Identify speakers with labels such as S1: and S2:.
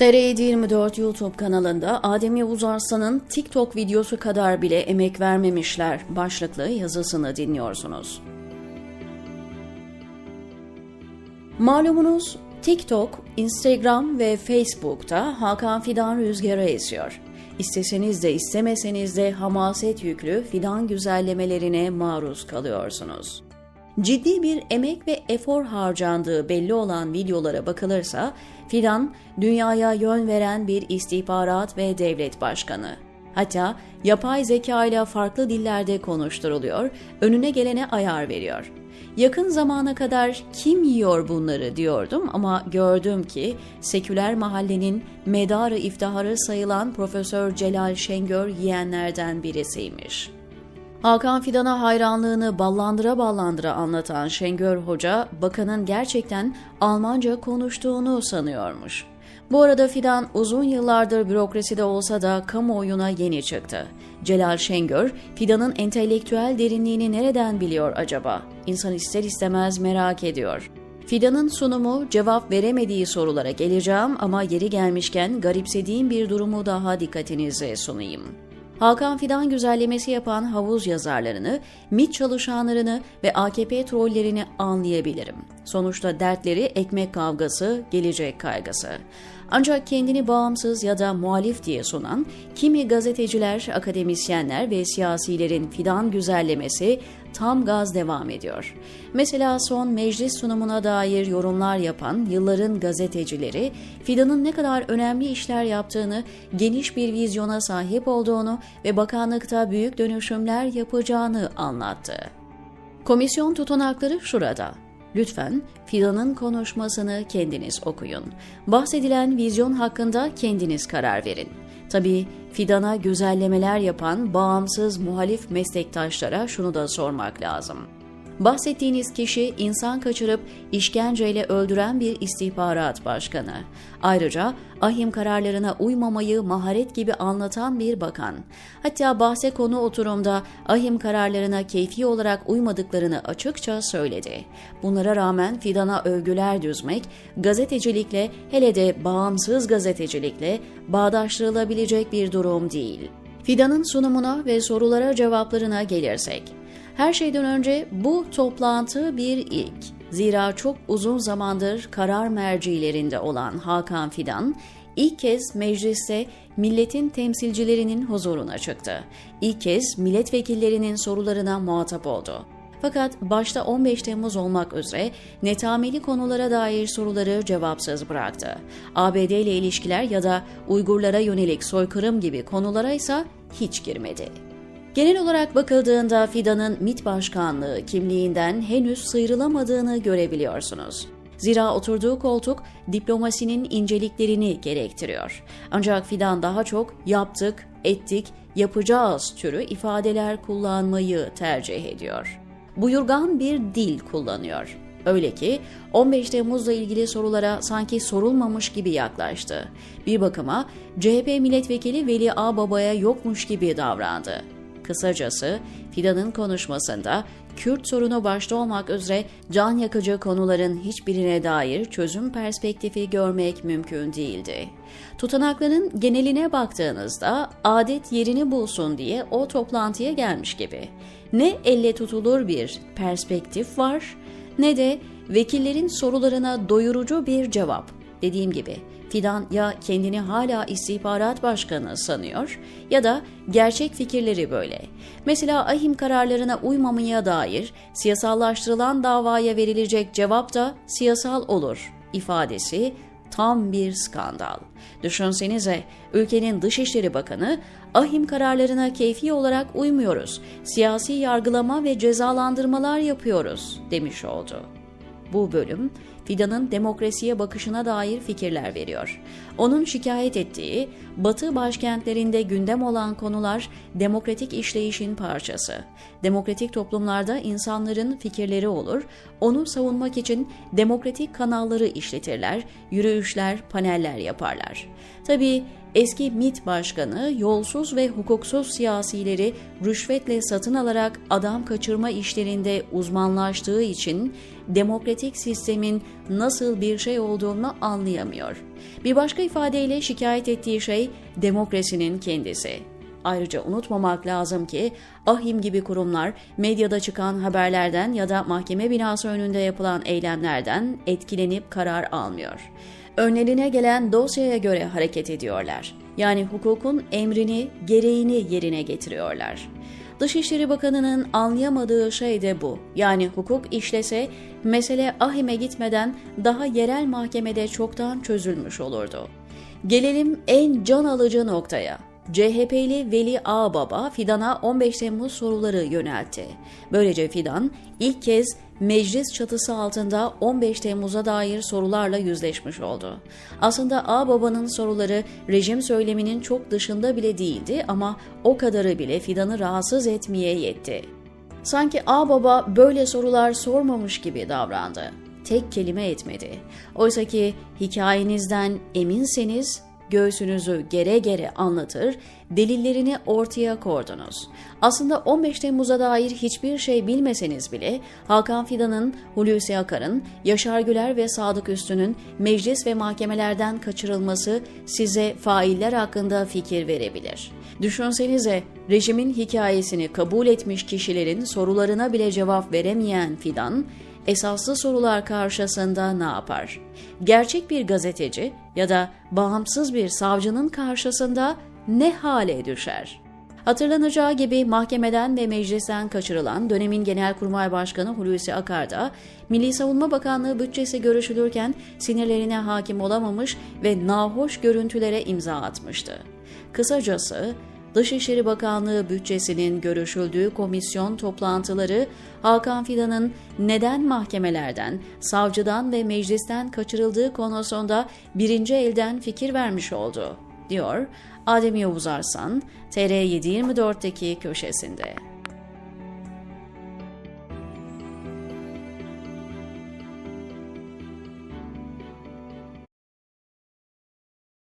S1: TR724 YouTube kanalında Adem Yavuz Arslan'ın TikTok videosu kadar bile emek vermemişler başlıklı yazısını dinliyorsunuz. Malumunuz TikTok, Instagram ve Facebook'ta Hakan Fidan rüzgarı esiyor. İsteseniz de istemeseniz de hamaset yüklü fidan güzellemelerine maruz kalıyorsunuz. Ciddi bir emek ve efor harcandığı belli olan videolara bakılırsa Fidan dünyaya yön veren bir istihbarat ve devlet başkanı. Hatta yapay zeka ile farklı dillerde konuşturuluyor, önüne gelene ayar veriyor. Yakın zamana kadar kim yiyor bunları diyordum ama gördüm ki seküler mahallenin medarı iftiharı sayılan Profesör Celal Şengör yiyenlerden birisiymiş. Hakan Fidan'a hayranlığını ballandıra ballandıra anlatan Şengör Hoca, bakanın gerçekten Almanca konuştuğunu sanıyormuş. Bu arada Fidan uzun yıllardır bürokraside olsa da kamuoyuna yeni çıktı. Celal Şengör, Fidan'ın entelektüel derinliğini nereden biliyor acaba? İnsan ister istemez merak ediyor. Fidan'ın sunumu cevap veremediği sorulara geleceğim ama yeri gelmişken garipsediğim bir durumu daha dikkatinize sunayım. Hakan Fidan güzellemesi yapan havuz yazarlarını, MİT çalışanlarını ve AKP trollerini anlayabilirim. Sonuçta dertleri ekmek kavgası, gelecek kaygısı. Ancak kendini bağımsız ya da muhalif diye sunan kimi gazeteciler, akademisyenler ve siyasilerin fidan güzellemesi tam gaz devam ediyor. Mesela son meclis sunumuna dair yorumlar yapan yılların gazetecileri fidanın ne kadar önemli işler yaptığını, geniş bir vizyona sahip olduğunu ve bakanlıkta büyük dönüşümler yapacağını anlattı. Komisyon tutanakları şurada. Lütfen Fidan'ın konuşmasını kendiniz okuyun. Bahsedilen vizyon hakkında kendiniz karar verin. Tabii Fidan'a güzellemeler yapan bağımsız muhalif meslektaşlara şunu da sormak lazım. Bahsettiğiniz kişi insan kaçırıp işkenceyle öldüren bir istihbarat başkanı. Ayrıca ahim kararlarına uymamayı maharet gibi anlatan bir bakan. Hatta bahse konu oturumda ahim kararlarına keyfi olarak uymadıklarını açıkça söyledi. Bunlara rağmen Fidan'a övgüler düzmek, gazetecilikle hele de bağımsız gazetecilikle bağdaştırılabilecek bir durum değil. Fidan'ın sunumuna ve sorulara cevaplarına gelirsek, her şeyden önce bu toplantı bir ilk. Zira çok uzun zamandır karar mercilerinde olan Hakan Fidan, ilk kez mecliste milletin temsilcilerinin huzuruna çıktı. İlk kez milletvekillerinin sorularına muhatap oldu. Fakat başta 15 Temmuz olmak üzere netameli konulara dair soruları cevapsız bıraktı. ABD ile ilişkiler ya da Uygurlara yönelik soykırım gibi konulara ise hiç girmedi. Genel olarak bakıldığında Fidan'ın MİT başkanlığı kimliğinden henüz sıyrılamadığını görebiliyorsunuz. Zira oturduğu koltuk diplomasinin inceliklerini gerektiriyor. Ancak Fidan daha çok yaptık, ettik, yapacağız türü ifadeler kullanmayı tercih ediyor. Buyurgan bir dil kullanıyor. Öyle ki 15 Temmuz'la ilgili sorulara sanki sorulmamış gibi yaklaştı. Bir bakıma CHP milletvekili Veli Ağbaba'ya yokmuş gibi davrandı. Kısacası Fidan'ın konuşmasında Kürt sorunu başta olmak üzere can yakıcı konuların hiçbirine dair çözüm perspektifi görmek mümkün değildi. Tutanakların geneline baktığınızda adet yerini bulsun diye o toplantıya gelmiş gibi. Ne elle tutulur bir perspektif var ne de vekillerin sorularına doyurucu bir cevap. Dediğim gibi Fidan ya kendini hala istihbarat başkanı sanıyor ya da gerçek fikirleri böyle. Mesela ahim kararlarına uymamaya dair siyasallaştırılan davaya verilecek cevap da siyasal olur ifadesi tam bir skandal. Düşünsenize ülkenin Dışişleri Bakanı ahim kararlarına keyfi olarak uymuyoruz, siyasi yargılama ve cezalandırmalar yapıyoruz demiş oldu. Bu bölüm Fidan'ın demokrasiye bakışına dair fikirler veriyor. Onun şikayet ettiği Batı başkentlerinde gündem olan konular demokratik işleyişin parçası. Demokratik toplumlarda insanların fikirleri olur, onu savunmak için demokratik kanalları işletirler, yürüyüşler, paneller yaparlar. Tabii Eski MİT Başkanı yolsuz ve hukuksuz siyasileri rüşvetle satın alarak adam kaçırma işlerinde uzmanlaştığı için demokratik sistemin nasıl bir şey olduğunu anlayamıyor. Bir başka ifadeyle şikayet ettiği şey demokrasinin kendisi. Ayrıca unutmamak lazım ki ahim gibi kurumlar medyada çıkan haberlerden ya da mahkeme binası önünde yapılan eylemlerden etkilenip karar almıyor. Önlerine gelen dosyaya göre hareket ediyorlar. Yani hukukun emrini, gereğini yerine getiriyorlar. Dışişleri Bakanı'nın anlayamadığı şey de bu. Yani hukuk işlese mesele ahime gitmeden daha yerel mahkemede çoktan çözülmüş olurdu. Gelelim en can alıcı noktaya. CHP'li Veli Ağbaba Fidan'a 15 Temmuz soruları yöneltti. Böylece Fidan ilk kez meclis çatısı altında 15 Temmuz'a dair sorularla yüzleşmiş oldu. Aslında Ağbaba'nın soruları rejim söyleminin çok dışında bile değildi ama o kadarı bile Fidan'ı rahatsız etmeye yetti. Sanki Ağbaba böyle sorular sormamış gibi davrandı. Tek kelime etmedi. Oysa ki hikayenizden eminseniz göğsünüzü gere gere anlatır, delillerini ortaya koydunuz. Aslında 15 Temmuz'a dair hiçbir şey bilmeseniz bile Hakan Fidan'ın, Hulusi Akar'ın, Yaşar Güler ve Sadık Üstü'nün meclis ve mahkemelerden kaçırılması size failler hakkında fikir verebilir. Düşünsenize rejimin hikayesini kabul etmiş kişilerin sorularına bile cevap veremeyen Fidan, esaslı sorular karşısında ne yapar? Gerçek bir gazeteci ya da bağımsız bir savcının karşısında ne hale düşer? Hatırlanacağı gibi mahkemeden ve meclisten kaçırılan dönemin Genelkurmay Başkanı Hulusi Akar da Milli Savunma Bakanlığı bütçesi görüşülürken sinirlerine hakim olamamış ve nahoş görüntülere imza atmıştı. Kısacası Dışişleri Bakanlığı bütçesinin görüşüldüğü komisyon toplantıları Hakan Fidan'ın neden mahkemelerden, savcıdan ve meclisten kaçırıldığı konusunda birinci elden fikir vermiş oldu, diyor Adem Yavuz Arslan, TR724'deki köşesinde.